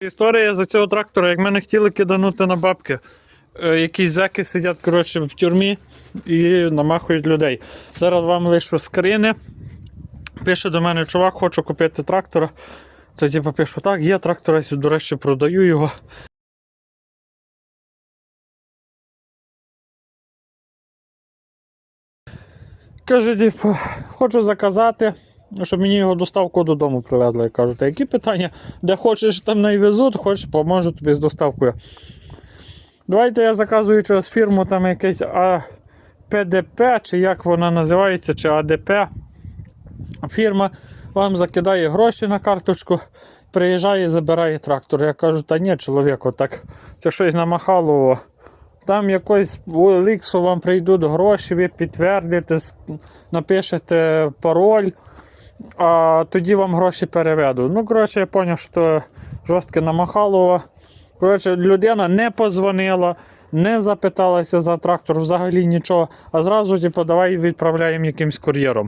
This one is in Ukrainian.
Історія за цього трактора, як мене хотіли киданути на бабки. Е, Якісь зеки сидять коротше, в тюрмі і намахують людей. Зараз вам лишу скрини. Пише до мене чувак, хочу купити трактора. То типу пишу, так, є трактор, я до речі, продаю його. Каже, типу, хочу заказати, щоб мені його доставку додому привезли. Я кажу, які питання? Де хочеш, там найвезуть, хочеш, поможу тобі з доставкою. Давайте я заказую через фірму там якесь АПДП, чи як вона називається, чи АДП. Фірма вам закидає гроші на карточку, приїжджає, забирає трактор. Я кажу, та ні, чоловіку, так це щось намахало. Там якось у Ліксу вам прийдуть гроші, ви підтвердите, напишете пароль, а тоді вам гроші переведу. Ну, коротше, я зрозумів, що жорстке намахалово. Коротше, людина не позвонила, не запиталася за трактор, взагалі нічого, а зразу, типу, давай відправляємо якимсь кур'єром.